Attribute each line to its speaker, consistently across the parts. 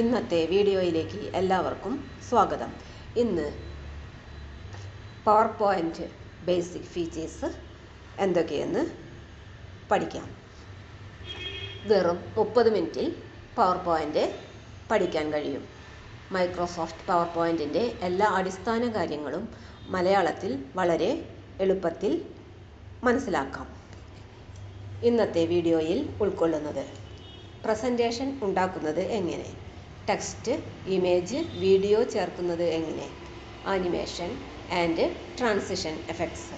Speaker 1: ഇന്നത്തെ വീഡിയോയിലേക്ക് എല്ലാവർക്കും സ്വാഗതം. ഇന്ന് പവർ പോയിന്റ് ബേസിക് ഫീച്ചേഴ്സ് എന്തൊക്കെയെന്ന് പഠിക്കാം. വെറും മുപ്പത് മിനിറ്റിൽ പവർ പോയിന്റ് പഠിക്കാൻ കഴിയും. മൈക്രോസോഫ്റ്റ് പവർ പോയിന്റിന്റെ എല്ലാ അടിസ്ഥാന കാര്യങ്ങളും മലയാളത്തിൽ വളരെ എളുപ്പത്തിൽ മനസ്സിലാക്കാം. ഇന്നത്തെ വീഡിയോയിൽ ഉൾക്കൊള്ളുന്നത്. പ്രസന്റേഷൻ ഉണ്ടാക്കുന്നത് എങ്ങനെ? ടെക്സ്റ്റ് ഇമേജ് വീഡിയോ ചേർക്കുന്നത് എങ്ങനെ? Animation and transition effects.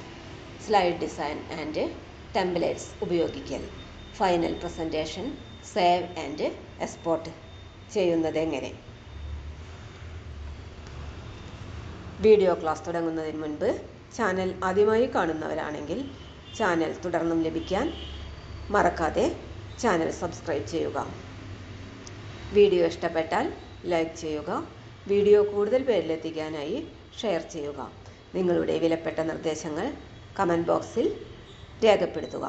Speaker 1: Slide design and templates ഉപയോഗിക്കൽ. Final presentation save and export. ചെയ്യുന്നത് എങ്ങനെ? വീഡിയോ ക്ലാസ് തുടങ്ങുന്നതിന് മുൻപ് ചാനൽ ആദ്യമായി കാണുന്നവരാണെങ്കിൽ ചാനൽ തുടർന്നും ലഭിക്കാൻ മറക്കാതെ ചാനൽ സബ്സ്ക്രൈബ് ചെയ്യുക. വീഡിയോ ഇഷ്ടപ്പെട്ടാൽ ലൈക്ക് ചെയ്യുക വീഡിയോ കൂടുതൽ പേരിലെത്തിക്കാനായി ഷെയർ ചെയ്യുക. നിങ്ങളുടെ വിലപ്പെട്ട നിർദ്ദേശങ്ങൾ കമന്റ് ബോക്സിൽ രേഖപ്പെടുത്തുക.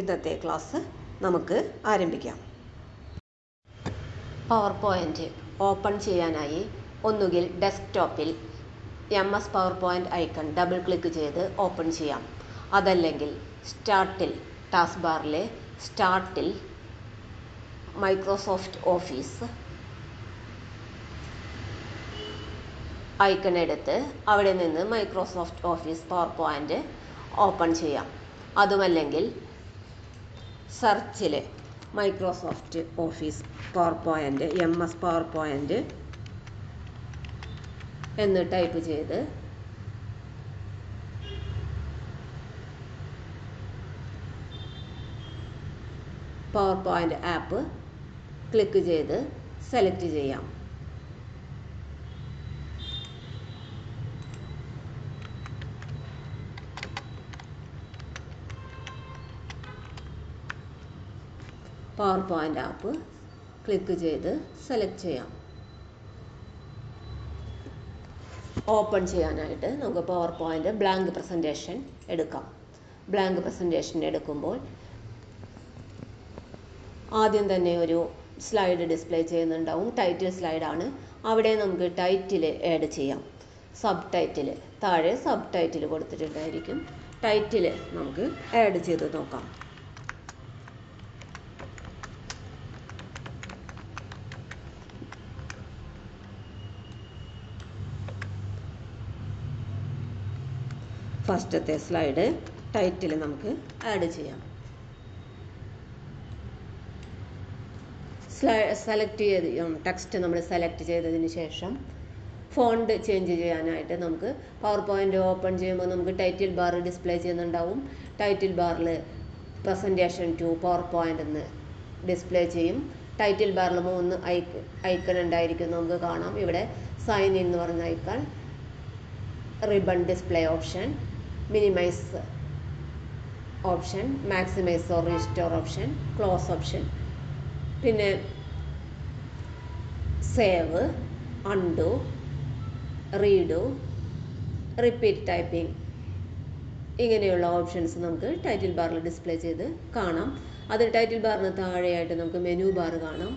Speaker 1: ഇന്നത്തെ ക്ലാസ് നമുക്ക് ആരംഭിക്കാം. പവർ പോയിന്റ് ഓപ്പൺ ചെയ്യാനായി ഒന്നുകിൽ ഡെസ്ക്ടോപ്പിൽ M S PowerPoint icon double click ചെയ്ത് ഓപ്പൺ ചെയ്യാം. അതല്ലെങ്കിൽ സ്റ്റാർട്ടിൽ ടാസ്ക് ബാറിലെ സ്റ്റാർട്ടിൽ മൈക്രോസോഫ്റ്റ് ഓഫീസ് ഐക്കൺ എടുത്ത് അവിടെ നിന്ന് Microsoft Office PowerPoint open ചെയ്യാം. അതുമല്ലെങ്കിൽ സെർച്ചിൽ Microsoft Office PowerPoint M S PowerPoint എന്ന് ടൈപ്പ് ചെയ്ത് പവർ പോയിന്റ് ആപ്പ് ക്ലിക്ക് ചെയ്ത് സെലക്ട് ചെയ്യാം. പവർ പോയിന്റ് ആപ്പ് ക്ലിക്ക് ചെയ്ത് സെലക്ട് ചെയ്യാം. ഓപ്പൺ ചെയ്യാനായിട്ട് നമുക്ക് പവർ പോയിന്റ് ബ്ലാങ്ക് പ്രസന്റേഷൻ എടുക്കാം. ബ്ലാങ്ക് പ്രസന്റേഷൻ എടുക്കുമ്പോൾ ആദ്യം തന്നെ ഒരു സ്ലൈഡ് ഡിസ്പ്ലേ ചെയ്യുന്നുണ്ടാവും. ടൈറ്റിൽ സ്ലൈഡാണ് അവിടെ നമുക്ക് ടൈറ്റിൽ ആഡ് ചെയ്യാം. സബ് ടൈറ്റിൽ താഴെ സബ് ടൈറ്റിൽ കൊടുത്തിട്ടുണ്ടായിരിക്കും. ടൈറ്റിൽ നമുക്ക് ആഡ് ചെയ്ത് നോക്കാം. ഫസ്റ്റത്തെ സ്ലൈഡ് ടൈറ്റിൽ നമുക്ക് ആഡ് ചെയ്യാം. സെലക്ട് ചെയ്ത് ടെക്സ്റ്റ് നമ്മൾ സെലക്ട് ചെയ്തതിന് ശേഷം ഫോണ്ട് ചേഞ്ച് ചെയ്യാനായിട്ട് നമുക്ക് പവർ പോയിന്റ് ഓപ്പൺ ചെയ്യുമ്പോൾ നമുക്ക് ടൈറ്റിൽ ബാർ ഡിസ്പ്ലേ ചെയ്യുന്നുണ്ടാവും. ടൈറ്റിൽ ബാറിൽ പ്രസന്റേഷൻ ടു പവർ പോയിന്റ് എന്ന് ഡിസ്പ്ലേ ചെയ്യും. ടൈറ്റിൽ ബാറിൽ മൂന്ന് ഐക്ക് ഐക്കൺ ഉണ്ടായിരിക്കും നമുക്ക് കാണാം. ഇവിടെ സൈൻ ഇൻ എന്ന് പറഞ്ഞ icon ribbon display option minimise option maximise or restore option close option പിന്നെ save undo redo repeat typing ഇങ്ങനെയുള്ള ഓപ്ഷൻസ് നമുക്ക് ടൈറ്റിൽ ബാറിൽ ഡിസ്പ്ലേ ചെയ്ത് കാണാം. അത് ടൈറ്റിൽ ബാറിന് താഴെയായിട്ട് നമുക്ക് മെനു ബാർ കാണാം.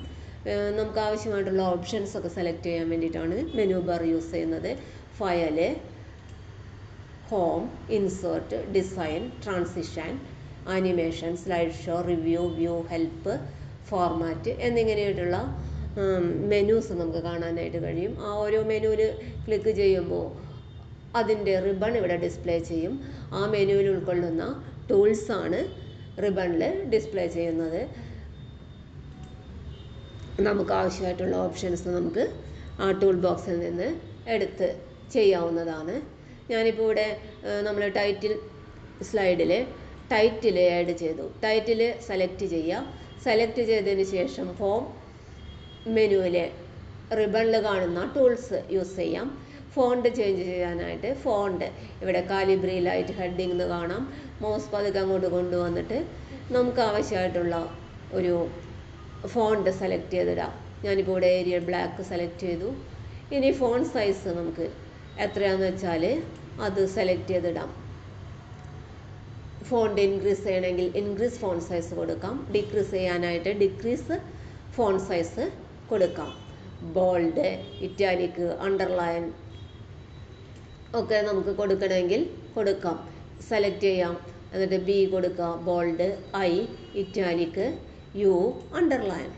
Speaker 1: നമുക്ക് ആവശ്യമായിട്ടുള്ള ഓപ്ഷൻസ് ഒക്കെ സെലക്ട് ചെയ്യാൻ വേണ്ടിയിട്ടാണ് മെനു ബാർ യൂസ് ചെയ്യുന്നത്. File home insert design transition animation slide show review view help format എന്നിങ്ങനെയായിട്ടുള്ള menus നമുക്ക് കാണാനായിട്ട് കഴിയും. ആ ഓരോ മെനുവിൽ ക്ലിക്ക് ചെയ്യുമ്പോൾ അതിന്റെ റിബൺ ഇവിടെ ഡിസ്പ്ലേ ചെയ്യും. ആ മെനുവിൽ ഉൾക്കൊള്ളുന്ന ടൂൾസാണ് റിബണിൽ ഡിസ്പ്ലേ ചെയ്യുന്നത്. നമുക്ക് ആവശ്യമായിട്ടുള്ള ഓപ്ഷൻസ് നമുക്ക് ആ ടൂൾ ബോക്സിൽ നിന്ന് എടുത്ത് ചെയ്യാവുന്നതാണ്. ഞാനിപ്പോൾ ഇവിടെ നമ്മൾ ടൈറ്റിൽ സ്ലൈഡിൽ ടൈറ്റിൽ ആഡ് ചെയ്തു. ടൈറ്റിൽ സെലക്ട് ചെയ്യുക. സെലക്ട് ചെയ്തതിന് ശേഷം ഹോം മെനുവിൽ റിബണിൽ കാണുന്ന ടൂൾസ് യൂസ് ചെയ്യാം. ഫോണ്ട് ചേഞ്ച് ചെയ്യാനായിട്ട് ഫോണ്ട് ഇവിടെ കാലിബ്രി ലൈറ്റ് ഹെഡിങ് എന്ന് കാണാം. മൗസ് പതുക്കെ അങ്ങോട്ട് കൊണ്ടുവന്നിട്ട് നമുക്ക് ആവശ്യമായിട്ടുള്ള ഒരു ഫോണ്ട് സെലക്ട് ചെയ്തിടാം. ഞാനിപ്പോൾ ഇവിടെ ഏരിയ ബ്ലാക്ക് സെലക്ട് ചെയ്തു. ഇനി ഫോൺ സൈസ് നമുക്ക് എത്രയാണെന്ന് വെച്ചാൽ അത് സെലക്ട് ചെയ്തിടാം. ഫോണ്ട് ഇൻക്രീസ് ചെയ്യണമെങ്കിൽ ഇൻക്രീസ് ഫോൺ സൈസ് കൊടുക്കാം. ഡിക്രീസ് ചെയ്യാനായിട്ട് ഡിക്രീസ് ഫോൺ സൈസ് കൊടുക്കാം. ബോൾഡ് ഇറ്റാലിക് അണ്ടർലൈൻ ഒക്കെ നമുക്ക് കൊടുക്കണമെങ്കിൽ കൊടുക്കാം. സെലക്ട് ചെയ്യാം. എന്നിട്ട് ബി കൊടുക്കുക. Bold I italic U underline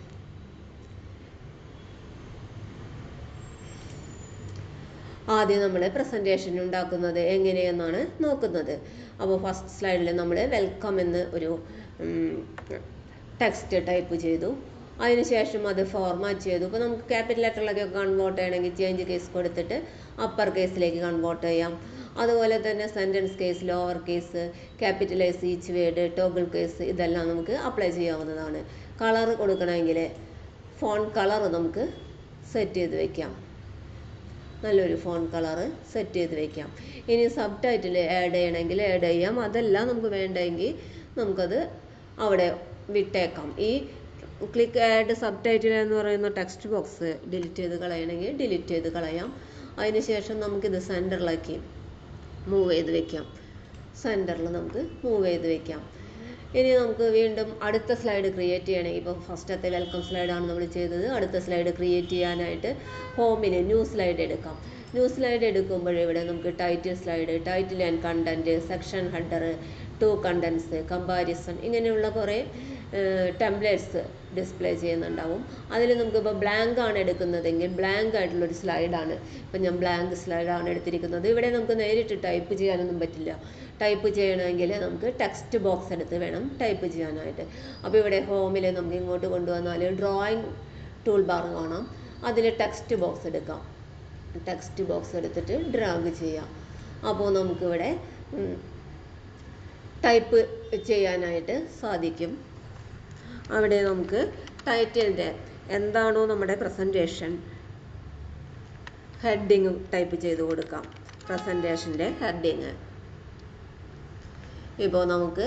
Speaker 1: ആദ്യം നമ്മൾ പ്രസന്റേഷൻ ഉണ്ടാക്കുന്നത് എങ്ങനെയെന്നാണ് നോക്കുന്നത്. അപ്പോൾ ഫസ്റ്റ് സ്ലൈഡിൽ നമ്മൾ വെൽക്കം എന്ന് ഒരു ടെക്സ്റ്റ് ടൈപ്പ് ചെയ്തു. അതിനുശേഷം അത് ഫോർമാറ്റ് ചെയ്തു. ഇപ്പോൾ നമുക്ക് ക്യാപിറ്റൽ ലെറ്ററിലൊക്കെ കൺവേർട്ട് ചെയ്യണമെങ്കിൽ ചേഞ്ച് കേസ് കൊടുത്തിട്ട് അപ്പർ കേസിലേക്ക് കൺവേർട്ട് ചെയ്യാം. അതുപോലെ തന്നെ sentence case lower case capitalise each word toggle case ഇതെല്ലാം നമുക്ക് അപ്ലൈ ചെയ്യാവുന്നതാണ്. കളർ കൊടുക്കണമെങ്കിൽ ഫോൺ കളർ നമുക്ക് സെറ്റ് ചെയ്ത് വെക്കാം. നല്ലൊരു ഫോൺ കളർ സെറ്റ് ചെയ്ത് വെക്കാം. ഇനി സബ് ടൈറ്റിൽ ആഡ് ചെയ്യണമെങ്കിൽ ആഡ് ചെയ്യാം. അതല്ല നമുക്ക് വേണ്ടെങ്കിൽ നമുക്കത് അവിടെ വിട്ടേക്കാം. ഈ ക്ലിക്ക് ആഡ് സബ് ടൈറ്റിൽ എന്ന് പറയുന്ന ടെക്സ്റ്റ് ബോക്സ് ഡിലീറ്റ് ചെയ്ത് കളയണമെങ്കിൽ ഡിലീറ്റ് ചെയ്ത് കളയാം. അതിനുശേഷം നമുക്കിത് സെന്ററിലാക്കി മൂവ് ചെയ്ത് വെക്കാം. സെന്ററിൽ നമുക്ക് മൂവ് ചെയ്ത് വെക്കാം. ഇനി നമുക്ക് വീണ്ടും അടുത്ത സ്ലൈഡ് ക്രിയേറ്റ് ചെയ്യണമെങ്കിൽ ഇപ്പോൾ ഫസ്റ്റത്തെ വെൽക്കം സ്ലൈഡാണ് നമ്മൾ ചെയ്തത്. അടുത്ത സ്ലൈഡ് ക്രിയേറ്റ് ചെയ്യാനായിട്ട് ഹോമിൽ ന്യൂ സ്ലൈഡ് എടുക്കാം. ന്യൂ സ്ലൈഡ് എടുക്കുമ്പോൾ ഇവിടെ നമുക്ക് title slide title and content section header two contents comparison ഇങ്ങനെയുള്ള കുറേ ടെംപ്ലേറ്റ്സ് ഡിസ്പ്ലേ ചെയ്യുന്നുണ്ടാവും. അതിൽ നമുക്കിപ്പോൾ ബ്ലാങ്ക് ആണ് എടുക്കുന്നതെങ്കിൽ ബ്ലാങ്ക് ആയിട്ടുള്ള ഒരു സ്ലൈഡാണ് ഇപ്പം ഞാൻ ബ്ലാങ്ക് സ്ലൈഡാണ് എടുത്തിരിക്കുന്നത്. ഇവിടെ നമുക്ക് നേരിട്ട് ടൈപ്പ് ചെയ്യാനൊന്നും പറ്റില്ല. ടൈപ്പ് ചെയ്യണമെങ്കിൽ നമുക്ക് ടെക്സ്റ്റ് ബോക്സ് എടുത്ത് വേണം ടൈപ്പ് ചെയ്യാനായിട്ട്. അപ്പോൾ ഇവിടെ ഹോമിൽ നമുക്ക് ഇങ്ങോട്ട് കൊണ്ടുവന്നാൽ ഡ്രോയിങ് ടൂൾ ബാർ കാണാം. അതിൽ ടെക്സ്റ്റ് ബോക്സ് എടുക്കാം. ടെക്സ്റ്റ് ബോക്സ് എടുത്തിട്ട് ഡ്രാഗ് ചെയ്യാം. അപ്പോൾ നമുക്കിവിടെ ടൈപ്പ് ചെയ്യാനായിട്ട് സാധിക്കും. അവിടെ നമുക്ക് ടൈറ്റിലിന്റെ എന്താണോ നമ്മുടെ പ്രസന്റേഷൻ ഹെഡിങ് ടൈപ്പ് ചെയ്ത് കൊടുക്കാം. പ്രസന്റേഷന്റെ ഹെഡിങ് ഇപ്പോൾ നമുക്ക്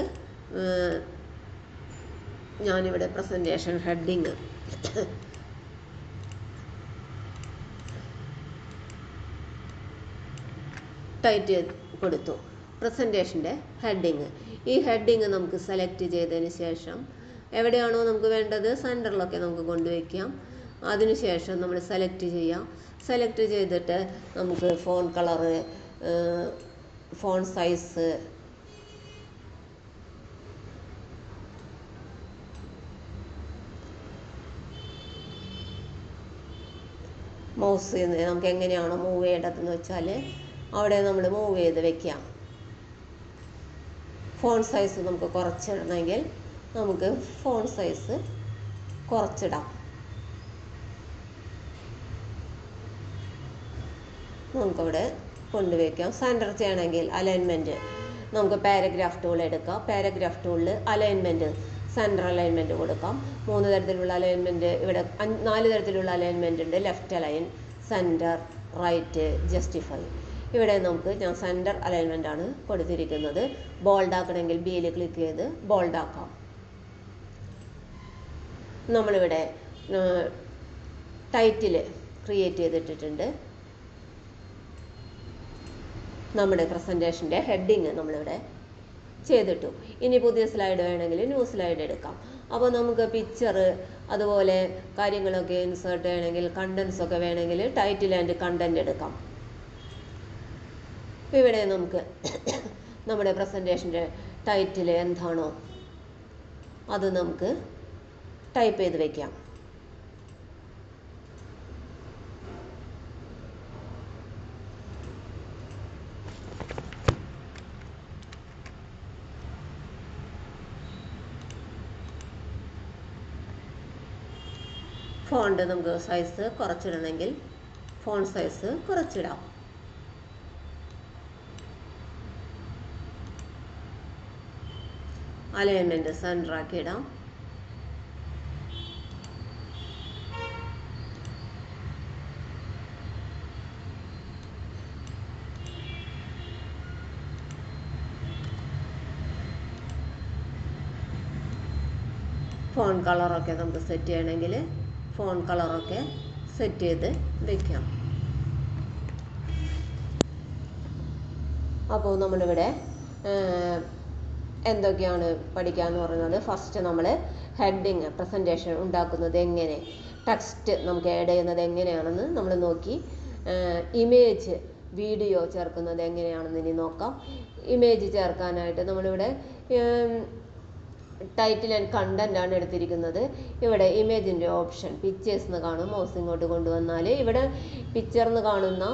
Speaker 1: ഞാനിവിടെ പ്രസന്റേഷൻ ഹെഡിങ് ടൈറ്റ് ചെയ്ത് കൊടുത്തു പ്രസന്റേഷന്റെ ഹെഡിങ് ഈ ഹെഡിങ് നമുക്ക് സെലക്ട് ചെയ്തതിന് ശേഷം എവിടെയാണോ നമുക്ക് വേണ്ടത് സെന്ററിലൊക്കെ നമുക്ക് കൊണ്ടുവയ്ക്കാം അതിനുശേഷം നമ്മൾ സെലക്ട് ചെയ്യാം. സെലക്ട് ചെയ്തിട്ട് നമുക്ക് font colour font size mouse നമുക്ക് എങ്ങനെയാണോ മൂവ് ചെയ്യേണ്ടതെന്ന് വെച്ചാൽ അവിടെ നമ്മൾ മൂവ് ചെയ്ത് വെക്കാം. ഫോൺ സൈസ് നമുക്ക് കുറച്ചിടണമെങ്കിൽ നമുക്ക് ഫോൺ സൈസ് കുറച്ചിടാം. നമുക്കവിടെ കൊണ്ടുവയ്ക്കാം. സെന്റർ ചെയ്യണമെങ്കിൽ അലൈൻമെന്റ് നമുക്ക് പാരഗ്രാഫ് ടൂൾ എടുക്കാം. പാരഗ്രാഫ് ടൂളിൽ അലൈൻമെന്റ് സെന്റർ അലൈൻമെന്റ് കൊടുക്കാം. മൂന്ന് തരത്തിലുള്ള അലൈൻമെന്റ് ഇവിടെ നാല് തരത്തിലുള്ള അലൈൻമെന്റ് ഉണ്ട്. Left align centre right justify ഇവിടെ നമുക്ക് ഞാൻ സെന്റർ അലൈൻമെന്റ് ആണ് കൊടുത്തിരിക്കുന്നത്. ബോൾഡ് ആക്കണമെങ്കിൽ ബിയിൽ ക്ലിക്ക് ചെയ്ത് ബോൾഡ് ആക്കാം. നമ്മളിവിടെ ടൈറ്റിൽ ക്രിയേറ്റ് ചെയ്തിട്ടിട്ടുണ്ട്. നമ്മുടെ പ്രസന്റേഷന്റെ ഹെഡിങ് നമ്മളിവിടെ ചെയ്തിട്ടു. ഇനി പുതിയ സ്ലൈഡ് വേണമെങ്കിൽ ന്യൂ സ്ലൈഡ് എടുക്കാം. അപ്പോൾ നമുക്ക് പിക്ചർ അതുപോലെ കാര്യങ്ങളൊക്കെ ഇൻസേർട്ട് ചെയ്യണമെങ്കിൽ കണ്ടൻസ് ഒക്കെ വേണമെങ്കിൽ ടൈറ്റിൽ ആൻഡ് കണ്ടന്റ് എടുക്കാം. ഇവിടെ നമുക്ക് നമ്മുടെ പ്രസന്റേഷന്റെ ടൈറ്റിൽ എന്താണോ അത് നമുക്ക് ടൈപ്പ് ചെയ്ത് വെക്കാം. ഫോണ്ട് നമുക്ക് സൈസ് കുറച്ചിടണമെങ്കിൽ ഫോൺ സൈസ് കുറച്ചിടാം. അലൈൻമെന്റ് സെന്ററാക്കി ഇടാം. ഫോൺ കളറൊക്കെ നമുക്ക് സെറ്റ് ചെയ്യണമെങ്കിൽ ഫോൺ കളറൊക്കെ സെറ്റ് ചെയ്ത് വെക്കാം. അപ്പോൾ നമ്മളിവിടെ എന്തൊക്കെയാണ് പഠിക്കാമെന്ന് പറയുന്നത്? ഫസ്റ്റ് നമ്മൾ ഹെഡിങ് പ്രസന്റേഷൻ ഉണ്ടാക്കുന്നത് എങ്ങനെ? ടെക്സ്റ്റ് നമുക്ക് ആഡ് ചെയ്യുന്നത് എങ്ങനെയാണെന്ന് നമ്മൾ നോക്കി. ഇമേജ് വീഡിയോ ചേർക്കുന്നത് എങ്ങനെയാണെന്ന് ഇനി നോക്കാം. ഇമേജ് ചേർക്കാനായിട്ട് നമ്മളിവിടെ ടൈറ്റിൽ ആൻഡ് കണ്ടന്റ് ആണ് എടുത്തിരിക്കുന്നത്. ഇവിടെ ഇമേജിന്റെ ഓപ്ഷൻ പിക്ചേഴ്സ് എന്ന് കാണും. മൗസ് ഇങ്ങോട്ട് കൊണ്ടുവന്നാൽ ഇവിടെ പിക്ചർ എന്ന് കാണുന്ന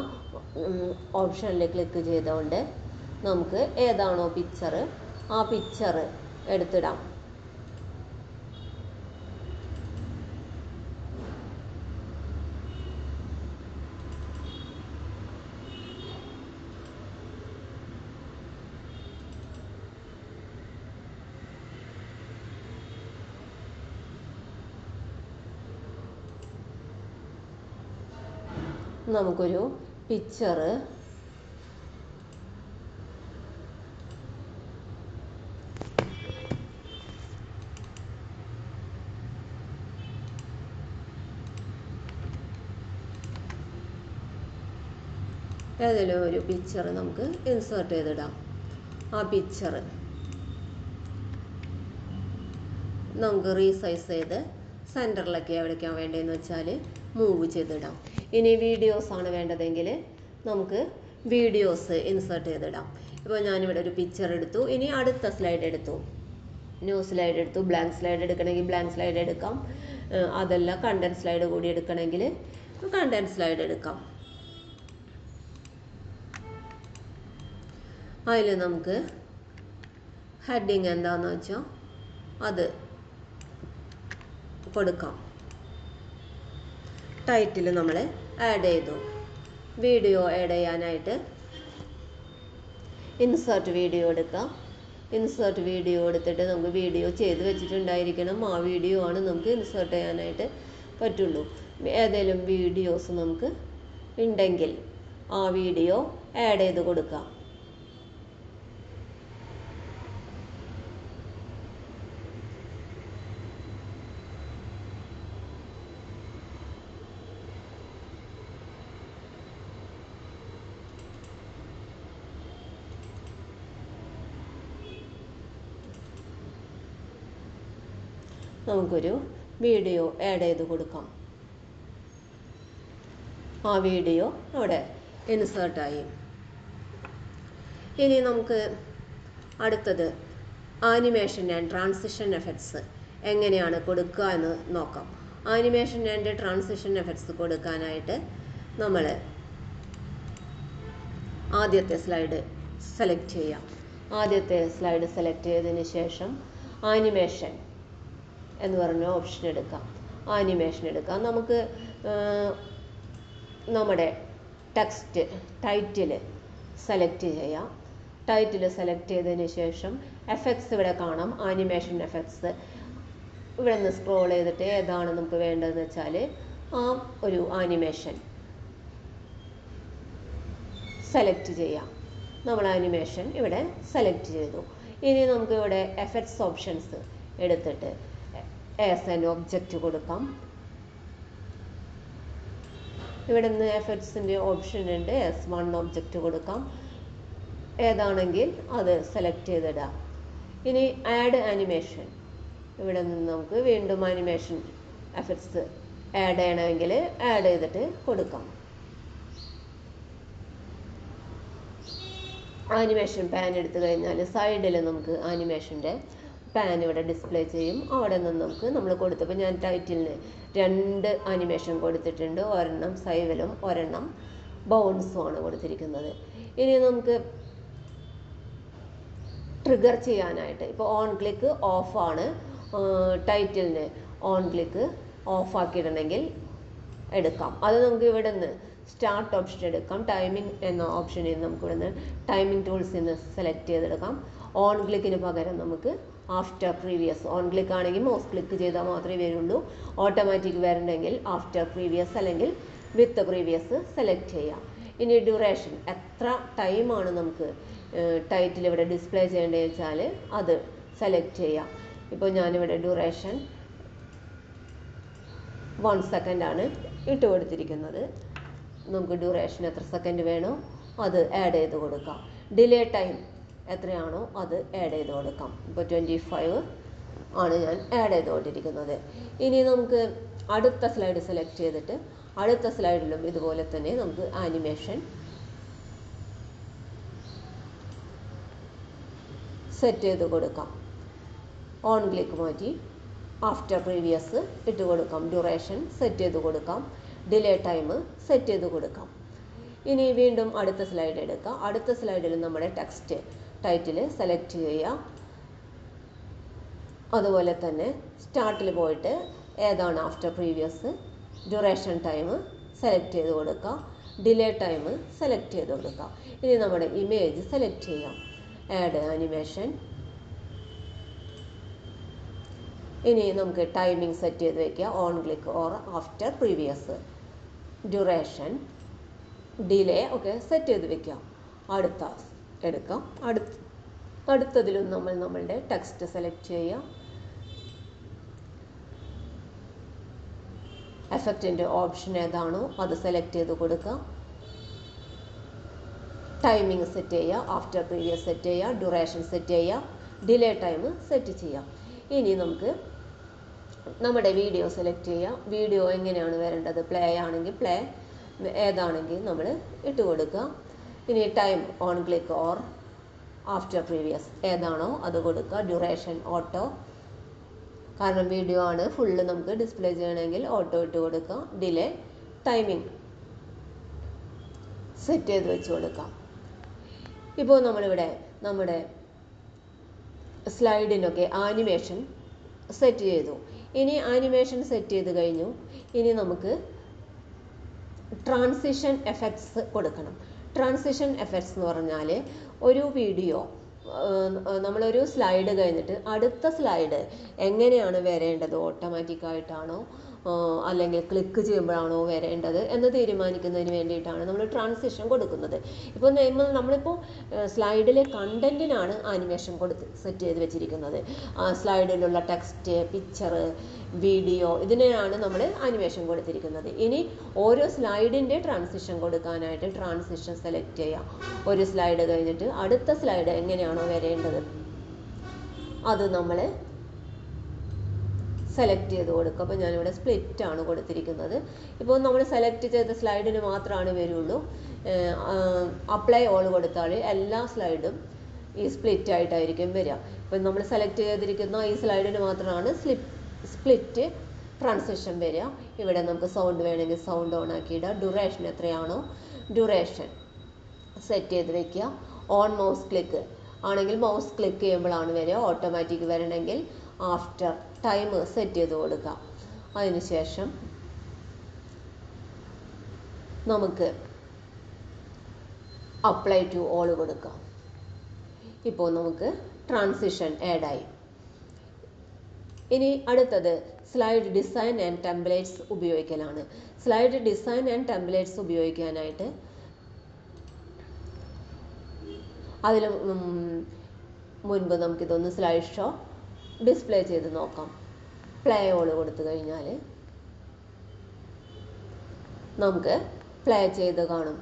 Speaker 1: ഓപ്ഷനിൽ ക്ലിക്ക് ചെയ്തുകൊണ്ട് നമുക്ക് ഏതാണോ പിക്ചർ ആ പിക്ചർ എടുത്തിടാം. നമുക്കൊരു പിക്ചർ ഏതെങ്കിലും ഒരു പിക്ചർ നമുക്ക് ഇൻസേർട്ട് ചെയ്തിടാം. ആ പിക്ചർ നമുക്ക് റീസൈസ് ചെയ്ത് സെന്ററിലൊക്കെ എവിടേക്കാണ് വേണ്ടതെന്ന് വെച്ചാൽ മൂവ് ചെയ്തിടാം. ഇനി വീഡിയോസ് ആണ് വേണ്ടതെങ്കിൽ നമുക്ക് വീഡിയോസ് ഇൻസേർട്ട് ചെയ്തിടാം. ഇപ്പോൾ ഞാനിവിടെ ഒരു പിക്ചർ എടുത്തു. ഇനി അടുത്ത സ്ലൈഡ് എടുത്തു. ന്യൂ സ്ലൈഡ് എടുത്തു. ബ്ലാങ്ക് സ്ലൈഡ് എടുക്കണമെങ്കിൽ ബ്ലാങ്ക് സ്ലൈഡ് എടുക്കാം. അതല്ല കണ്ടന്റ് സ്ലൈഡ് കൂടി എടുക്കണമെങ്കിൽ കണ്ടന്റ് സ്ലൈഡ് എടുക്കാം. അതിൽ നമുക്ക് ഹെഡിങ് എന്താണെന്ന് വെച്ചാൽ അത് കൊടുക്കാം ടൈറ്റിൽ നമ്മൾ ആഡ് ചെയ്തു. വീഡിയോ ആഡ് ചെയ്യാനായിട്ട് ഇൻസേർട്ട് വീഡിയോ എടുക്കാം. ഇൻസേർട്ട് വീഡിയോ എടുത്തിട്ട് നമുക്ക് വീഡിയോ ചെയ്ത് വെച്ചിട്ടുണ്ടായിരിക്കണം. ആ വീഡിയോ ആണ് നമുക്ക് ഇൻസേർട്ട് ചെയ്യാനായിട്ട് പറ്റുള്ളൂ. ഏതെങ്കിലും വീഡിയോസ് നമുക്ക് ഉണ്ടെങ്കിൽ ആ വീഡിയോ ആഡ് ചെയ്ത് കൊടുക്കാം. നമുക്കൊരു വീഡിയോ ആഡ് ചെയ്ത് കൊടുക്കാം. ആ വീഡിയോ അവിടെ ഇൻസേർട്ടായി ഇനി നമുക്ക് അടുത്തത് ആനിമേഷൻ ആൻഡ് ട്രാൻസിഷൻ എഫക്ട്സ് എങ്ങനെയാണ് കൊടുക്കുക എന്ന് നോക്കാം. ആനിമേഷൻ ആൻഡ് ട്രാൻസിഷൻ എഫക്ട്സ് കൊടുക്കാനായിട്ട് നമ്മൾ ആദ്യത്തെ സ്ലൈഡ് സെലക്ട് ചെയ്യാം. ആദ്യത്തെ സ്ലൈഡ് സെലക്ട് ചെയ്തതിന് ശേഷം ആനിമേഷൻ എന്ന് പറഞ്ഞ ഓപ്ഷൻ എടുക്കാം. ആനിമേഷൻ എടുക്കാം. നമുക്ക് നമ്മുടെ ടെക്സ്റ്റ് ടൈറ്റിൽ സെലക്ട് ചെയ്യാം. ടൈറ്റിൽ സെലക്ട് ചെയ്തതിന് ശേഷം എഫക്ട്സ് ഇവിടെ കാണാം. ആനിമേഷൻ എഫക്ട്സ് ഇവിടെ നിന്ന് സ്ക്രോൾ ചെയ്തിട്ട് ഏതാണ് നമുക്ക് വേണ്ടതെന്ന് വെച്ചാൽ ആ ഒരു ആനിമേഷൻ സെലക്ട് ചെയ്യാം. നമ്മൾ ആനിമേഷൻ ഇവിടെ സെലക്ട് ചെയ്തു. ഇനി നമുക്ക് ഇവിടെ എഫക്ട്സ് ഓപ്ഷൻസ് എടുത്തിട്ട് ആസ് ആൻ ഒബ്ജക്റ്റ് കൊടുക്കാം. ഇവിടെ നിന്ന് എഫക്ട്സിന്റെ ഓപ്ഷൻ ഉണ്ട്. എസ് വൺ ഒബ്ജക്റ്റ് കൊടുക്കാം. ഏതാണെങ്കിൽ അത് സെലക്ട് ചെയ്തിടാം. ഇനി ആഡ് ആനിമേഷൻ ഇവിടെ നിന്ന് നമുക്ക് വീണ്ടും ആനിമേഷൻ എഫക്ട്സ് ആഡ് ചെയ്യണമെങ്കിൽ ആഡ് ചെയ്തിട്ട് കൊടുക്കാം. ആനിമേഷൻ പാൻ എടുത്തു കഴിഞ്ഞാൽ സൈഡിൽ നമുക്ക് ആനിമേഷന്റെ പാൻ ഇവിടെ ഡിസ്പ്ലേ ചെയ്യും. അവിടെ നിന്ന് നമുക്ക് നമ്മൾ കൊടുത്തപ്പോൾ ഞാൻ ടൈറ്റിലിന് രണ്ട് അനിമേഷൻ കൊടുത്തിട്ടുണ്ട്. ഒരെണ്ണം സൈവലും ഒരെണ്ണം ബൗൺസും ആണ് കൊടുത്തിരിക്കുന്നത്. ഇനി നമുക്ക് ട്രിഗർ ചെയ്യാനായിട്ട് ഇപ്പോൾ ഓൺ ക്ലിക്ക് ഓഫാണ് ടൈറ്റിലിന് ഓൺ ക്ലിക്ക് ഓഫ് ആക്കിയിടണമെങ്കിൽ എടുക്കാം. അത് നമുക്ക് ഇവിടെ നിന്ന് സ്റ്റാർട്ട് ഓപ്ഷൻ എടുക്കാം. ടൈമിംഗ് എന്ന ഓപ്ഷനിൽ നമുക്ക് ഇവിടെ നിന്ന് ടൈമിംഗ് ടൂൾസിൽ നിന്ന് സെലക്ട് ചെയ്തെടുക്കാം. ഓൺ ക്ലിക്കിന് പകരം നമുക്ക് ആഫ്റ്റർ പ്രീവിയസ് ഓൺ ക്ലിക്ക് ആണെങ്കിൽ മൗസ് ക്ലിക്ക് ചെയ്താൽ മാത്രമേ വരുള്ളൂ. ഓട്ടോമാറ്റിക് വരണമെങ്കിൽ ആഫ്റ്റർ പ്രീവിയസ് അല്ലെങ്കിൽ വിത്ത് പ്രീവിയസ് സെലക്ട് ചെയ്യാം. ഇനി ഡ്യൂറേഷൻ എത്ര ടൈമാണ് നമുക്ക് ടൈറ്റിൽ ഇവിടെ ഡിസ്പ്ലേ ചെയ്യേണ്ടത് വെച്ചാൽ അത് സെലക്ട് ചെയ്യാം. ഇപ്പോൾ ഞാനിവിടെ ഡ്യൂറേഷൻ വൺ സെക്കൻഡ് ആണ് ഇട്ട് കൊടുത്തിരിക്കുന്നത്. നമുക്ക് ഡ്യൂറേഷൻ എത്ര സെക്കൻഡ് വേണോ അത് ആഡ് ചെയ്ത് കൊടുക്കാം. ഡിലേ ടൈം എത്രയാണോ അത് ആഡ് ചെയ്ത് കൊടുക്കാം ഇപ്പോൾ ട്വന്റി ഫൈവ് ആണ് ഞാൻ ആഡ് ചെയ്തുകൊണ്ടിരിക്കുന്നത്. ഇനി നമുക്ക് അടുത്ത സ്ലൈഡ് സെലക്ട് ചെയ്തിട്ട് അടുത്ത സ്ലൈഡിലും ഇതുപോലെ തന്നെ നമുക്ക് ആനിമേഷൻ സെറ്റ് ചെയ്ത് കൊടുക്കാം ഓൺ ക്ലിക്ക് മാറ്റി ആഫ്റ്റർ പ്രീവിയസ് ഇട്ട് കൊടുക്കാം ഡ്യൂറേഷൻ സെറ്റ് ചെയ്ത് കൊടുക്കാം ഡിലേ ടൈം സെറ്റ് ചെയ്ത് കൊടുക്കാം ഇനി വീണ്ടും അടുത്ത സ്ലൈഡ് എടുക്കാം. അടുത്ത സ്ലൈഡിൽ നമ്മുടെ ടെക്സ്റ്റ് ടൈറ്റിൽ സെലക്ട് ചെയ്യുക. അതുപോലെ തന്നെ സ്റ്റാർട്ടിൽ പോയിട്ട് ഏതാണ് after previous duration time select ചെയ്ത് കൊടുക്കുക. ഡിലേ ടൈം സെലക്ട് ചെയ്ത് കൊടുക്കുക. ഇനി നമ്മുടെ ഇമേജ് സെലക്ട് ചെയ്യാം ആഡ് ആനിമേഷൻ ഇനി നമുക്ക് ടൈമിംഗ് സെറ്റ് ചെയ്ത് വയ്ക്കുക on click or after previous duration delay ഒക്കെ സെറ്റ് ചെയ്ത് വെക്കാം അടുത്ത എടുക്കാം. അടുത്ത് അടുത്തതിലും നമ്മൾ നമ്മളുടെ ടെക്സ്റ്റ് സെലക്ട് ചെയ്യാം. എഫക്റ്റിന്റെ ഓപ്ഷൻ ഏതാണോ അത് സെലക്ട് ചെയ്ത് കൊടുക്കാം. ടൈമിംഗ് സെറ്റ് ചെയ്യുക ആഫ്റ്റർ പ്രീവിയസ് സെറ്റ് ചെയ്യുക ഡ്യൂറേഷൻ സെറ്റ് ചെയ്യുക ഡിലേ ടൈം സെറ്റ് ചെയ്യാം. ഇനി നമുക്ക് നമ്മുടെ വീഡിയോ സെലക്ട് ചെയ്യാം. വീഡിയോ എങ്ങനെയാണ് വരേണ്ടത്? പ്ലേ ആണെങ്കിൽ പ്ലേ ഏതാണെങ്കിൽ നമ്മൾ ഇട്ട് കൊടുക്കുക ഇനി time on click or after previous ഏതാണോ അത് കൊടുക്കുക. ഡ്യൂറേഷൻ ഓട്ടോ കാരണം വീഡിയോ ആണ്. ഫുള്ള് നമുക്ക് ഡിസ്പ്ലേ ചെയ്യണമെങ്കിൽ ഓട്ടോ ഇട്ട് കൊടുക്കുക ഡിലേ ടൈമിംഗ് സെറ്റ് ചെയ്ത് വെച്ച് കൊടുക്കാം. ഇപ്പോൾ നമ്മളിവിടെ നമ്മുടെ സ്ലൈഡിനൊക്കെ ആനിമേഷൻ സെറ്റ് ചെയ്തു. ഇനി ആനിമേഷൻ സെറ്റ് ചെയ്ത് കഴിഞ്ഞു. ഇനി നമുക്ക് ട്രാൻസിഷൻ എഫക്ട്സ് കൊടുക്കണം. ട്രാൻസിഷൻ എഫക്ട്സ് എന്ന് പറഞ്ഞാൽ ഒരു വീഡിയോ നമ്മളൊരു സ്ലൈഡ് കഴിഞ്ഞിട്ട് അടുത്ത സ്ലൈഡ് എങ്ങനെയാണ് വരേണ്ടത് ഓട്ടോമാറ്റിക്കായിട്ടാണോ അല്ലെങ്കിൽ ക്ലിക്ക് ചെയ്യുമ്പോഴാണോ വരേണ്ടത് എന്ന് തീരുമാനിക്കുന്നതിന് വേണ്ടിയിട്ടാണ് നമ്മൾ ട്രാൻസിഷൻ കൊടുക്കുന്നത്. ഇപ്പോൾ നമ്മൾ നമ്മളിപ്പോൾ സ്ലൈഡിലെ കണ്ടന്റിനാണ് ആനിമേഷൻ കൊടുത്ത് സെറ്റ് ചെയ്ത് വെച്ചിരിക്കുന്നത്. സ്ലൈഡിലുള്ള ടെക്സ്റ്റ് പിക്ചർ വീഡിയോ ഇതിനെയാണ് നമ്മൾ ആനിമേഷൻ കൊടുത്തിരിക്കുന്നത്. ഇനി ഓരോ സ്ലൈഡിന്റെ ട്രാൻസിഷൻ കൊടുക്കാനായിട്ട് ട്രാൻസിഷൻ സെലക്ട് ചെയ്യാം ഒരു സ്ലൈഡ് കഴിഞ്ഞിട്ട് അടുത്ത സ്ലൈഡ് എങ്ങനെയാണോ വരേണ്ടത്. അത് നമ്മൾ സെലക്ട് ചെയ്ത് കൊടുക്കുക അപ്പോൾ ഞാനിവിടെ സ്പ്ലിറ്റ് ആണ് കൊടുത്തിരിക്കുന്നത്. ഇപ്പോൾ നമ്മൾ സെലക്ട് ചെയ്ത സ്ലൈഡിന് മാത്രമാണ് വരുള്ളൂ. അപ്ലൈ ഓൾ കൊടുത്താൽ എല്ലാ സ്ലൈഡും ഈ സ്പ്ലിറ്റ് ആയിട്ടായിരിക്കും വരിക. ഇപ്പം നമ്മൾ സെലക്ട് ചെയ്തിരിക്കുന്ന ഈ സ്ലൈഡിന് മാത്രമാണ് സ്ലിപ്പ് സ്പ്ലിറ്റ് ട്രാൻസിഷൻ വരിക. ഇവിടെ നമുക്ക് സൗണ്ട് വേണമെങ്കിൽ സൗണ്ട് ഓൺ ആക്കിയിടുക ഡ്യൂറേഷൻ എത്രയാണോ? ഡ്യൂറേഷൻ സെറ്റ് ചെയ്ത് വെക്കുക. ഓൺ മൗസ് ക്ലിക്ക് ആണെങ്കിൽ മൗസ് ക്ലിക്ക് ചെയ്യുമ്പോഴാണ് വരിക. ഓട്ടോമാറ്റിക് വരണമെങ്കിൽ ആഫ്റ്റർ ടൈം സെറ്റ് ചെയ്ത് കൊടുക്കാം. അതിനുശേഷം നമുക്ക് അപ്ലൈ ടു ഓൾ കൊടുക്കാം. ഇപ്പോൾ നമുക്ക് ട്രാൻസിഷൻ ആഡായി ഇനി അടുത്തത് സ്ലൈഡ് ഡിസൈൻ ആൻഡ് ടെംപ്ലേറ്റ്സ് ഉപയോഗിക്കലാണ്. സ്ലൈഡ് ഡിസൈൻ ആൻഡ് ടെംപ്ലേറ്റ്സ് ഉപയോഗിക്കാനായിട്ട് അതിൽ മുൻപ് നമുക്കിതൊന്ന് സ്ലൈഡ് ഷോ ഡിസ്പ്ലേ ചെയ്ത് നോക്കാം. പ്ലേ ഓൾ കൊടുത്തു കഴിഞ്ഞാൽ നമുക്ക് പ്ലേ ചെയ്ത് കാണും.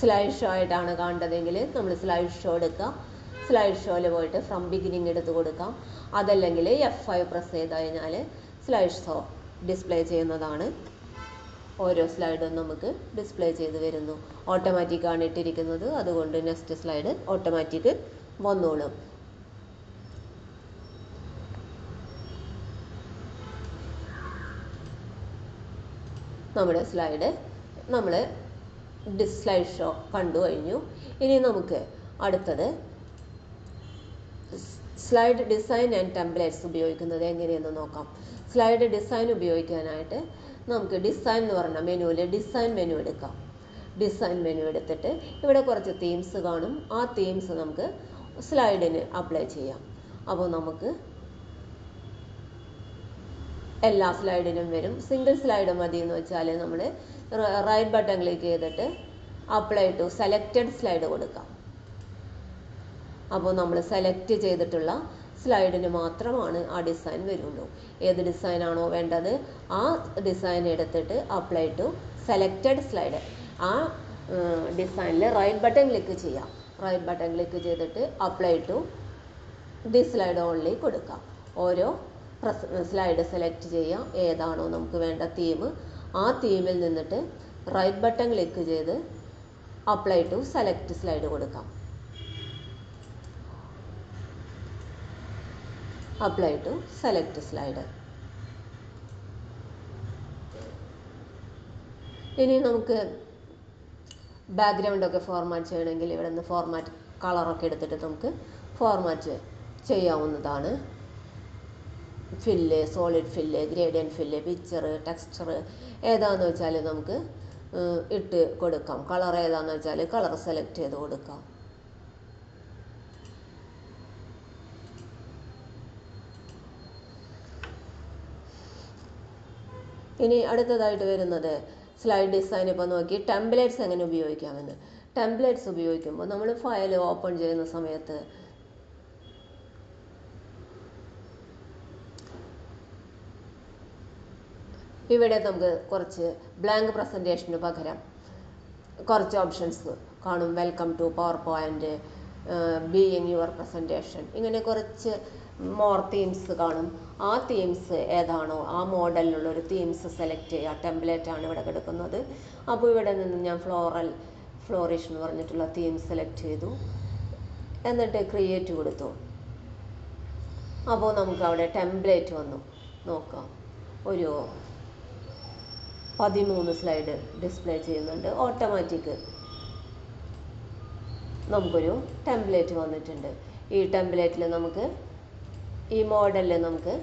Speaker 1: സ്ലൈഡ് ഷോ ആയിട്ടാണ് കാണേണ്ടതെങ്കിൽ നമ്മൾ സ്ലൈഡ് ഷോ എടുക്കാം. സ്ലൈഡ് ഷോയിൽ പോയിട്ട് ഫ്രം ബിഗിനിങ് എടുത്ത് കൊടുക്കാം. അതല്ലെങ്കിൽ എഫ് ഫൈവ് പ്രസ് ചെയ്ത് കഴിഞ്ഞാൽ സ്ലൈഡ് ഷോ ഡിസ്പ്ലേ ചെയ്യുന്നതാണ്. ഓരോ സ്ലൈഡും നമുക്ക് ഡിസ്പ്ലേ ചെയ്ത് വരുന്നു. ഓട്ടോമാറ്റിക്കാണ് ഇട്ടിരിക്കുന്നത്. അതുകൊണ്ട് നെക്സ്റ്റ് സ്ലൈഡ് ഓട്ടോമാറ്റിക് വന്നോളും. നമ്മുടെ സ്ലൈഡ് നമ്മൾ സ്ലൈഡ് ഷോ കണ്ടു കഴിഞ്ഞു. ഇനി നമുക്ക് അടുത്തത് സ്ലൈഡ് ഡിസൈൻ ആൻഡ് ടെംപ്ലേറ്റ്സ് ഉപയോഗിക്കുന്നത് എങ്ങനെയെന്ന് നോക്കാം. സ്ലൈഡ് ഡിസൈൻ ഉപയോഗിക്കാനായിട്ട് നമുക്ക് ഡിസൈൻ എന്ന് പറഞ്ഞ മെനുവിൽ ഡിസൈൻ മെനു എടുക്കാം. ഡിസൈൻ മെനു എടുത്തിട്ട് ഇവിടെ കുറച്ച് തീംസ് കാണും. ആ തീംസ് നമുക്ക് സ്ലൈഡിന് അപ്ലൈ ചെയ്യാം. അപ്പോൾ നമുക്ക് എല്ലാ സ്ലൈഡിനും വരും. സിംഗിൾ സ്ലൈഡ് മതി എന്ന് വെച്ചാൽ നമ്മൾ റൈറ്റ് ബട്ടൺ ക്ലിക്ക് ചെയ്തിട്ട് അപ്ലൈ ടു സെലക്റ്റഡ് സ്ലൈഡ് കൊടുക്കാം. അപ്പോൾ നമ്മൾ സെലക്ട് ചെയ്തിട്ടുള്ള സ്ലൈഡിന് മാത്രമാണ് ആ ഡിസൈൻ വരുള്ളൂ. ഏത് ഡിസൈൻ ആണോ വേണ്ടത് ആ ഡിസൈൻ എടുത്തിട്ട് അപ്ലൈ ടു സെലക്റ്റഡ് സ്ലൈഡ് ആ ഡിസൈനിൽ റൈറ്റ് ബട്ടൺ ക്ലിക്ക് ചെയ്യാം. റൈറ്റ് ബട്ടൺ ക്ലിക്ക് ചെയ്തിട്ട് apply to the slide only കൊടുക്കാം. ഓരോ സ്ലൈഡ് സെലക്ട് ചെയ്യാം. ഏതാണോ നമുക്ക് വേണ്ട തീം ആ തീമിൽ നിന്നിട്ട് റൈറ്റ് ബട്ടൺ ക്ലിക്ക് ചെയ്ത് അപ്ലൈ ടു സെലക്ട് സ്ലൈഡ് കൊടുക്കാം. അപ്ലൈ ടു സെലക്ട് സ്ലൈഡ് ഇനി നമുക്ക് ബാക്ക്ഗ്രൗണ്ട് ഒക്കെ ഫോർമാറ്റ് ചെയ്യണമെങ്കിൽ ഇവിടെ നിന്ന് ഫോർമാറ്റ് കളറൊക്കെ എടുത്തിട്ട് നമുക്ക് ഫോർമാറ്റ് ചെയ്യാവുന്നതാണ്. Fill solid fill gradient fill picture texture ഏതാന്ന് വെച്ചാൽ നമുക്ക് ഇട്ട് കൊടുക്കാം. കളർ ഏതാന്ന് വെച്ചാൽ കളർ സെലക്ട് ചെയ്ത് കൊടുക്കാം. ഇനി അടുത്തതായിട്ട് വരുന്നത് സ്ലൈഡ് ഡിസൈൻ ഇപ്പോൾ നോക്കി ടെംപ്ലേറ്റ്സ് എങ്ങനെ ഉപയോഗിക്കാമെന്ന്. ടെംപ്ലേറ്റ്സ് ഉപയോഗിക്കുമ്പോൾ നമ്മൾ ഫയൽ ഓപ്പൺ ചെയ്യുന്ന സമയത്ത് ഇവിടെ നമുക്ക് കുറച്ച് ബ്ലാങ്ക് പ്രസന്റേഷന് പകരം കുറച്ച് ഓപ്ഷൻസ് കാണും. Welcome to power be being your presentation ഇങ്ങനെ കുറച്ച് മോർ തീംസ് കാണും. ആ തീംസ് ഏതാണോ ആ മോഡലിലുള്ള ഒരു തീംസ് സെലക്ട് ചെയ്യുക ടെംപ്ലേറ്റ് ആണ് ഇവിടെ കിടക്കുന്നത്. അപ്പോൾ ഇവിടെ നിന്ന് ഞാൻ ഫ്ലോറൽ ഫ്ലോറിഷ് എന്ന് പറഞ്ഞിട്ടുള്ള തീം സെലക്ട് ചെയ്തു. എന്നിട്ട് ക്രിയേറ്റ് കൊടുത്തു. അപ്പോൾ നമുക്ക് അവിടെ ടെംപ്ലേറ്റ് വന്നു. നോക്കാം. ഒരു പതിമൂന്ന് സ്ലൈഡ് ഡിസ്പ്ലേ ചെയ്യുന്നുണ്ട്. ഓട്ടോമാറ്റിക് നമുക്കൊരു ടെംപ്ലേറ്റ് വന്നിട്ടുണ്ട്. ഈ ടെംപ്ലേറ്റിൽ നമുക്ക് ഈ മോഡലിൽ നമുക്ക്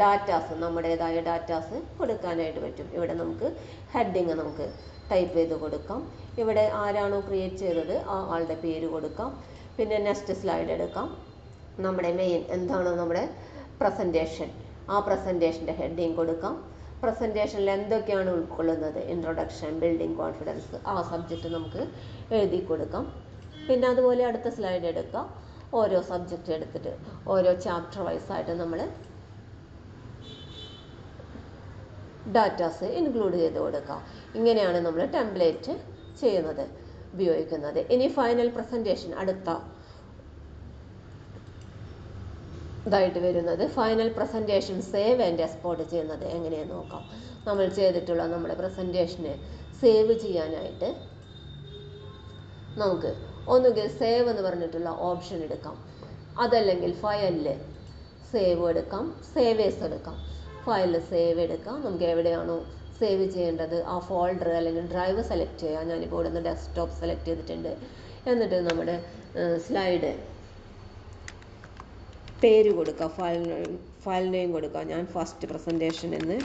Speaker 1: ഡാറ്റാസ് നമ്മുടേതായ ഡാറ്റാസ് കൊടുക്കാനായിട്ട് പറ്റും. ഇവിടെ നമുക്ക് ഹെഡിങ് നമുക്ക് ടൈപ്പ് ചെയ്ത് കൊടുക്കാം. ഇവിടെ ആരാണോ ക്രിയേറ്റ് ചെയ്തത് ആ ആളുടെ പേര് കൊടുക്കാം. പിന്നെ നെക്സ്റ്റ് സ്ലൈഡ് എടുക്കാം. നമ്മുടെ മെയിൻ എന്താണോ നമ്മുടെ പ്രസന്റേഷൻ ആ പ്രസന്റേഷന്റെ ഹെഡിങ് കൊടുക്കാം. പ്രസന്റേഷനിൽ എന്തൊക്കെയാണ് ഉൾക്കൊള്ളുന്നത്? ഇൻട്രൊഡക്ഷൻ ബിൽഡിംഗ് കോൺഫിഡൻസ് ആ സബ്ജക്റ്റ് നമുക്ക് എഴുതി കൊടുക്കാം. പിന്നെ അതുപോലെ അടുത്ത സ്ലൈഡ് എടുക്കാം. ഓരോ സബ്ജക്റ്റ് എടുത്തിട്ട് ഓരോ ചാപ്റ്റർ വൈസ് ആയിട്ട് നമ്മൾ ഡാറ്റാസ് ഇൻക്ലൂഡ് ചെയ്ത് കൊടുക്കുക. ഇങ്ങനെയാണ് നമ്മൾ ടെംപ്ലേറ്റ് ചെയ്യുന്നത് ഉപയോഗിക്കുന്നത്. ഇനി ഫൈനൽ പ്രസന്റേഷൻ അടുത്ത ഇതായിട്ട് വരുന്നത്. Final presentation save and export ചെയ്യുന്നത്. എങ്ങനെയെന്ന് നോക്കാം. നമ്മൾ ചെയ്തിട്ടുള്ള നമ്മുടെ പ്രസന്റേഷന് സേവ് ചെയ്യാനായിട്ട് നമുക്ക് ഒന്നുകിൽ സേവ് എന്ന് പറഞ്ഞിട്ടുള്ള ഓപ്ഷൻ എടുക്കാം. അതല്ലെങ്കിൽ ഫയലിൽ സേവ് എടുക്കാം. സേവേഴ്സ് എടുക്കാം. ഫയലിൽ സേവ് എടുക്കാം. നമുക്ക് എവിടെയാണോ സേവ് ചെയ്യേണ്ടത്? ആ ഫോൾഡർ അല്ലെങ്കിൽ ഡ്രൈവ് സെലക്ട് ചെയ്യാം. ഞാനിപ്പോൾ ഇവിടെ നിന്ന് ഡെസ്ക്ടോപ്പ് സെലക്ട് ചെയ്തിട്ടുണ്ട്. എന്നിട്ട് നമ്മുടെ സ്ലൈഡ് പേര് കൊടുക്കുക ഫയൽ ഫയൽ നെയിം കൊടുക്കുക ഞാൻ ഫസ്റ്റ് പ്രസന്റേഷൻ എന്ന്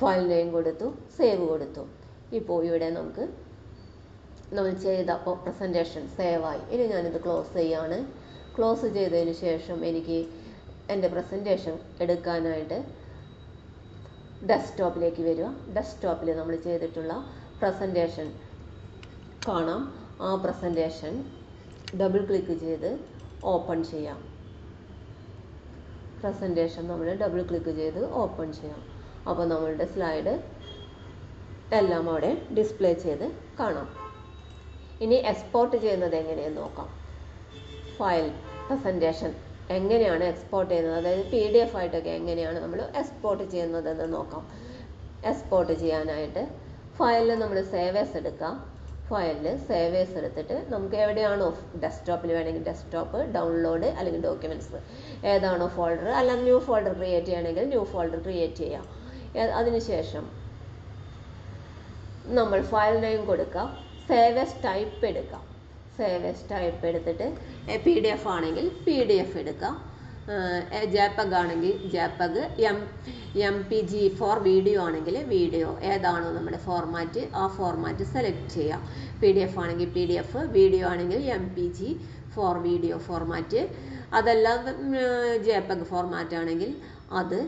Speaker 1: ഫയൽ നെയിം കൊടുത്തു. സേവ് കൊടുത്തു. ഇപ്പോൾ ഇവിടെ നമുക്ക് നമ്മൾ ചെയ്ത പ്രസന്റേഷൻ സേവായി. ഇനി ഞാനിത് ക്ലോസ് ചെയ്യാണ്. ക്ലോസ് ചെയ്തതിന് ശേഷം എനിക്ക് എന്റെ പ്രസന്റേഷൻ എടുക്കാനായിട്ട് ഡെസ്ക്ടോപ്പിലേക്ക് വരിക. ഡെസ്ക്ടോപ്പിൽ നമ്മൾ ചെയ്തിട്ടുള്ള പ്രസന്റേഷൻ കാണാം. ആ പ്രസന്റേഷൻ ഡബിൾ ക്ലിക്ക് ചെയ്ത് ഓപ്പൺ ചെയ്യാം. പ്രസന്റേഷൻ നമ്മൾ ഡബിൾ ക്ലിക്ക് ചെയ്ത് ഓപ്പൺ ചെയ്യാം. അപ്പോൾ നമ്മളുടെ സ്ലൈഡ് എല്ലാം അവിടെ ഡിസ്പ്ലേ ചെയ്ത് കാണാം. ഇനി എക്സ്പോർട്ട് ചെയ്യുന്നത് എങ്ങനെയെന്ന് നോക്കാം. ഫയൽ പ്രസന്റേഷൻ എങ്ങനെയാണ് എക്സ്പോർട്ട് ചെയ്യുന്നത്? അതായത് പി ഡി എഫ് ആയിട്ടൊക്കെ എങ്ങനെയാണ് നമ്മൾ എക്സ്പോർട്ട് ചെയ്യുന്നതെന്ന് നോക്കാം. എക്സ്പോർട്ട് ചെയ്യാനായിട്ട് ഫയലിൽ നമ്മൾ സേവേഴ്സ് എടുക്കാം. ഫയലിൽ സേവേഴ്സ് എടുത്തിട്ട് നമുക്ക് എവിടെയാണോ ഡെസ്ക്ടോപ്പിൽ വേണമെങ്കിൽ ഡെസ്ക്ടോപ്പ് ഡൗൺലോഡ് അല്ലെങ്കിൽ ഡോക്യുമെന്റ്സ് ഏതാണോ ഫോൾഡർ അല്ലെങ്കിൽ ന്യൂ ഫോൾഡർ ക്രിയേറ്റ് ചെയ്യണമെങ്കിൽ ന്യൂ ഫോൾഡർ ക്രിയേറ്റ് ചെയ്യാം. അതിനുശേഷം നമ്മൾ ഫയൽ നെയിം കൊടുക്കുക എസ് ടൈപ്പ് എടുക്കാം. സേവ് എസ് ടൈപ്പ് എടുത്തിട്ട് പി ഡി എഫ് ആണെങ്കിൽ പി ഡി എഫ് എടുക്കാം ജാപ്പഗ് ആണെങ്കിൽ jpeg M M P G four video ആണെങ്കിൽ വീഡിയോ ഏതാണോ നമ്മുടെ ഫോർമാറ്റ് ആ ഫോർമാറ്റ് സെലക്ട് ചെയ്യാം. പി ഡി എഫ് ആണെങ്കിൽ പി ഡി എഫ് വീഡിയോ ആണെങ്കിൽ M P G four video format അതല്ല ജാപ്പഗ് ഫോർമാറ്റ് ആണെങ്കിൽ അത്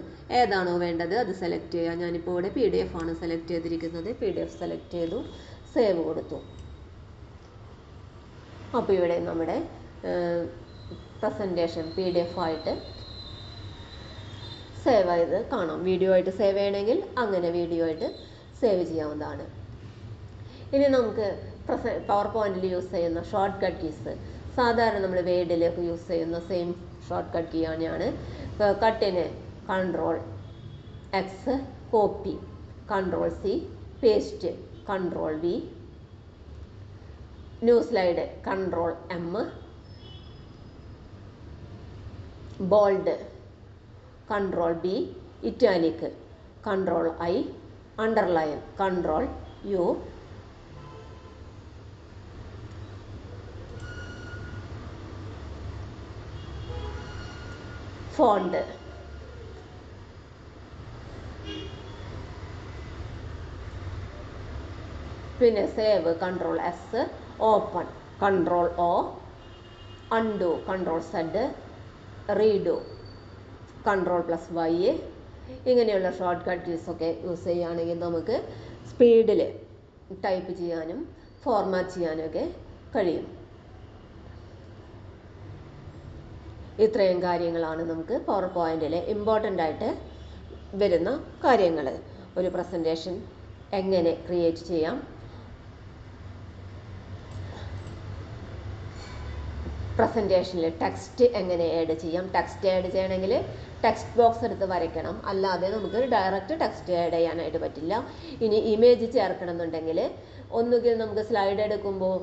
Speaker 1: ഏതാണോ വേണ്ടത് അത് സെലക്ട് ചെയ്യുക. ഞാനിപ്പോൾ ഇവിടെ പി ഡി എഫ് ആണ് സെലക്ട് ചെയ്തിരിക്കുന്നത്. പി ഡി എഫ് സെലക്ട് ചെയ്തു സേവ് കൊടുത്തു. അപ്പോൾ ഇവിടെ നമ്മുടെ പ്രസന്റേഷൻ പി ഡി എഫ് ആയിട്ട് സേവ് ചെയ്ത് കാണാം. വീഡിയോ ആയിട്ട് സേവ് ചെയ്യണമെങ്കിൽ അങ്ങനെ വീഡിയോ ആയിട്ട് സേവ് ചെയ്യാവുന്നതാണ്. ഇനി നമുക്ക് പ്രസ പവർ പോയിന്റിൽ യൂസ് ചെയ്യുന്ന ഷോർട്ട് കട്ട് കീസ് സാധാരണ നമ്മൾ വേഡിലൊക്കെ യൂസ് ചെയ്യുന്ന സെയിം ഷോർട്ട് കട്ട് കീ ആണ് കട്ടിന് control X copy control C paste control V new slide control M bold control B italic control I underline control U font പിന്നെ save control S open control O undo control Z redo control plus Y ഇങ്ങനെയുള്ള short cut ഒക്കെ use ചെയ്യുകയാണെങ്കിൽ നമുക്ക് സ്പീഡിൽ type ചെയ്യാനും format ചെയ്യാനും ഒക്കെ കഴിയും. ഇത്രയും കാര്യങ്ങളാണ് നമുക്ക് പവർ പോയിന്റിലെ ഇമ്പോർട്ടന്റ് ആയിട്ട് വരുന്ന കാര്യങ്ങൾ ഒരു പ്രസന്റേഷൻ എങ്ങനെ ക്രിയേറ്റ് ചെയ്യാം പ്രസന്റേഷനിൽ ടെക്സ്റ്റ് എങ്ങനെ ആഡ് ചെയ്യാം? ടെക്സ്റ്റ് ആഡ് ചെയ്യണമെങ്കിൽ ടെക്സ്റ്റ് ബോക്സ് എടുത്ത് വരയ്ക്കണം. അല്ലാതെ നമുക്ക് ഡയറക്റ്റ് ടെക്സ്റ്റ് ആഡ് ചെയ്യാനായിട്ട് പറ്റില്ല. ഇനി ഇമേജ് ചേർക്കണം എന്നുണ്ടെങ്കിൽ ഒന്നുകിൽ നമുക്ക് സ്ലൈഡ് എടുക്കുമ്പോൾ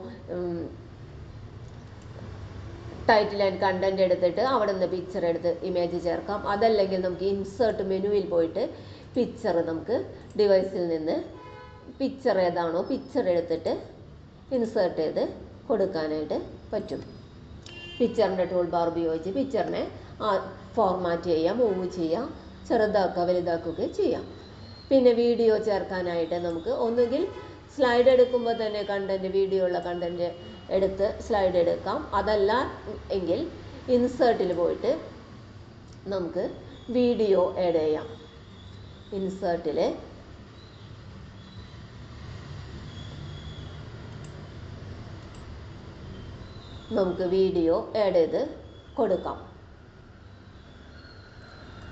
Speaker 1: ടൈറ്റിൽ ആൻഡ് കണ്ടന്റ് എടുത്തിട്ട് അവിടെ നിന്ന് പിക്ചർ എടുത്ത് ഇമേജ് ചേർക്കാം. അതല്ലെങ്കിൽ നമുക്ക് ഇൻസേർട്ട് മെനുവിൽ പോയിട്ട് പിക്ചർ നമുക്ക് ഡിവൈസിൽ നിന്ന് പിക്ചർ ഏതാണോ പിക്ചർ എടുത്തിട്ട് ഇൻസേർട്ട് ചെയ്ത് കൊടുക്കാനായിട്ട് പറ്റും. പിക്ചറിന്റെ ടൂൾ ബാർ ഉപയോഗിച്ച് പിക്ചറിനെ ഫോർമാറ്റ് ചെയ്യാം മൂവ് ചെയ്യാം ചെറുതാക്കുക വലുതാക്കുകയൊക്കെ ചെയ്യാം. പിന്നെ വീഡിയോ ചേർക്കാനായിട്ട് നമുക്ക് ഒന്നുകിൽ സ്ലൈഡ് എടുക്കുമ്പോൾ തന്നെ കണ്ടന്റ് വീഡിയോ ഉള്ള കണ്ടന്റ് എടുത്ത് സ്ലൈഡ് എടുക്കാം. അതല്ല എങ്കിൽ ഇൻസേർട്ടിൽ പോയിട്ട് നമുക്ക് വീഡിയോ ആഡ് ചെയ്യാം. ഇൻസേർട്ടിൽ നമുക്ക് വീഡിയോ ആഡ് ചെയ്ത് കൊടുക്കാം.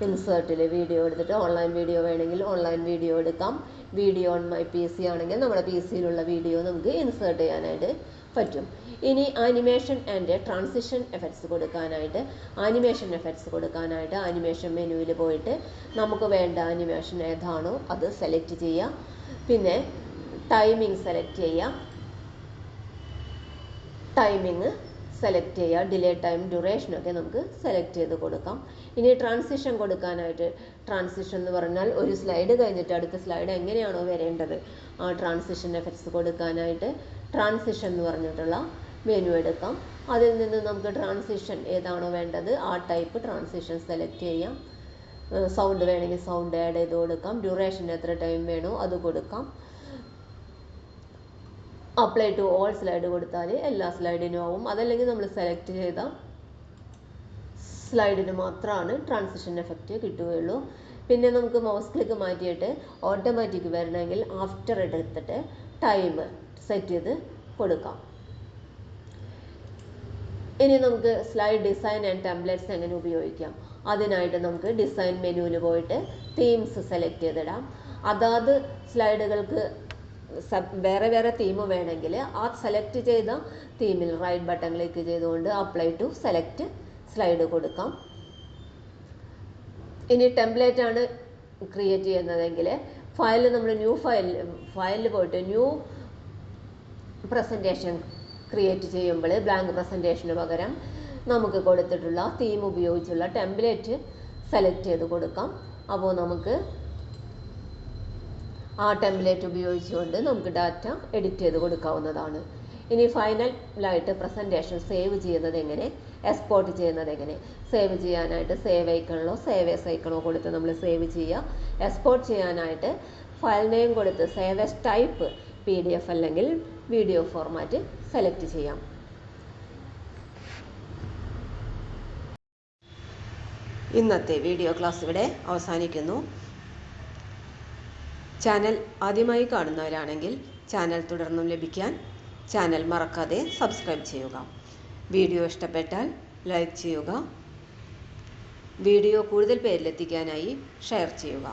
Speaker 1: ഇൻസേർട്ടിൽ വീഡിയോ എടുത്തിട്ട് ഓൺലൈൻ വീഡിയോ വേണമെങ്കിൽ ഓൺലൈൻ വീഡിയോ എടുക്കാം. Video on my P C ആണെങ്കിൽ നമ്മുടെ പി സിയിലുള്ള വീഡിയോ നമുക്ക് ഇൻസേർട്ട് ചെയ്യാനായിട്ട് പറ്റും. ഇനി ആനിമേഷൻ ആൻഡ് ട്രാൻസിഷൻ എഫക്ട്സ് കൊടുക്കാനായിട്ട് ആനിമേഷൻ എഫക്ട്സ് കൊടുക്കാനായിട്ട് ആനിമേഷൻ മെനുവിൽ പോയിട്ട് നമുക്ക് വേണ്ട ആനിമേഷൻ ഏതാണോ അത് സെലക്ട് ചെയ്യുക പിന്നെ ടൈമിംഗ് സെലക്ട് ചെയ്യുക ടൈമിങ് സെലക്ട് ചെയ്യുക ഡിലേ ടൈം ഡ്യൂറേഷനൊക്കെ നമുക്ക് സെലക്ട് ചെയ്ത് കൊടുക്കാം. ഇനി ട്രാൻസിഷൻ കൊടുക്കാനായിട്ട് ട്രാൻസിഷൻ എന്ന് പറഞ്ഞാൽ ഒരു സ്ലൈഡ് കഴിഞ്ഞിട്ട് അടുത്ത സ്ലൈഡ് എങ്ങനെയാണോ വരേണ്ടത്? ആ ട്രാൻസിഷൻ എഫക്ട്സ് കൊടുക്കാനായിട്ട് ട്രാൻസിഷൻ എന്ന് പറഞ്ഞിട്ടുള്ള മെനു എടുക്കാം. അതിൽ നിന്ന് നമുക്ക് ട്രാൻസിഷൻ ഏതാണോ വേണ്ടത് ആ ടൈപ്പ് ട്രാൻസിഷൻ സെലക്ട് ചെയ്യാം. സൗണ്ട് വേണമെങ്കിൽ സൗണ്ട് ആഡ് ചെയ്ത് കൊടുക്കാം. ഡ്യൂറേഷൻ എത്ര ടൈം വേണോ അത് കൊടുക്കാം. അപ്ലൈ ടു ഓൾ സ്ലൈഡ് കൊടുത്താൽ എല്ലാ സ്ലൈഡിനും ആവും. അതല്ലെങ്കിൽ നമ്മൾ സെലക്ട് ചെയ്ത സ്ലൈഡിന് മാത്രമാണ് ട്രാൻസിഷൻ എഫക്റ്റ് കിട്ടുകയുള്ളൂ. പിന്നെ നമുക്ക് മൗസ് ക്ലിക്ക് മാറ്റിയിട്ട് ഓട്ടോമാറ്റിക് വരണമെങ്കിൽ ആഫ്റ്റർ എടുത്തിട്ട് ടൈം സെറ്റ് ചെയ്ത് കൊടുക്കാം. ഇനി നമുക്ക് സ്ലൈഡ് ഡിസൈൻ ആൻഡ് ടെംപ്ലേറ്റ്സ് എങ്ങനെ ഉപയോഗിക്കാം? അതിനായിട്ട് നമുക്ക് ഡിസൈൻ മെനുവിൽ പോയിട്ട് തീംസ് സെലക്ട് ചെയ്തിടാം. അതാത് സ്ലൈഡുകൾക്ക് വേറെ വേറെ തീം വേണമെങ്കിൽ ആ സെലക്ട് ചെയ്ത തീമിൽ റൈറ്റ് ബട്ടൺ ക്ലിക്ക് ചെയ്തുകൊണ്ട് അപ്ലൈ ടു സെലക്ട് സ്ലൈഡ് കൊടുക്കാം. ഇനി ടെംപ്ലേറ്റ് ആണ് ക്രിയേറ്റ് ചെയ്യുന്നതെങ്കിൽ ഫയൽ നമ്മൾ ന്യൂ ഫയൽ ഫയലിൽ പോയിട്ട് ന്യൂ പ്രസന്റേഷൻ ക്രിയേറ്റ് ചെയ്യുമ്പോൾ ബ്ലാങ്ക് പ്രസന്റേഷന് പകരം നമുക്ക് കൊടുത്തിട്ടുള്ള തീം ഉപയോഗിച്ചുള്ള ടെംപ്ലേറ്റ് സെലക്ട് ചെയ്ത് കൊടുക്കാം. അപ്പോൾ നമുക്ക് ആ ടെംപ്ലേറ്റ് ഉപയോഗിച്ചുകൊണ്ട് നമുക്ക് ഡാറ്റ എഡിറ്റ് ചെയ്ത് കൊടുക്കാവുന്നതാണ്. ഇനി ഫൈനലായിട്ട് പ്രസന്റേഷൻ സേവ് ചെയ്യുന്നത് എങ്ങനെ? എക്സ്പോർട്ട് ചെയ്യുന്നത് എങ്ങനെ? സേവ് ചെയ്യാനായിട്ട് സേവ് ഐക്കണിലോ സേവ് എസ് ഐക്കണോ കൊടുത്ത് നമ്മൾ സേവ് ചെയ്യുക എക്സ്പോർട്ട് ചെയ്യാനായിട്ട് ഫയൽ നെയിം കൊടുത്ത് save as type P D F അല്ലെങ്കിൽ വീഡിയോ ഫോർമാറ്റ് സെലക്ട് ചെയ്യാം. ഇന്നത്തെ വീഡിയോ ക്ലാസ് ഇവിടെ അവസാനിക്കുന്നു. ചാനൽ ആദ്യമായി കാണുന്നവരാണെങ്കിൽ ചാനൽ തുടർന്നും ലഭിക്കാൻ ചാനൽ മറക്കാതെ സബ്സ്ക്രൈബ് ചെയ്യുക. വീഡിയോ ഇഷ്ടപ്പെട്ടാൽ ലൈക്ക് ചെയ്യുക. വീഡിയോ കൂടുതൽ പേരിലെത്തിക്കാനായി ഷെയർ ചെയ്യുക.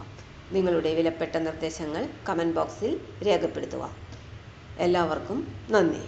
Speaker 1: നിങ്ങളുടെ വിലപ്പെട്ട നിർദ്ദേശങ്ങൾ കമന്റ് ബോക്സിൽ രേഖപ്പെടുത്തുക. എല്ലാവർക്കും നന്ദി.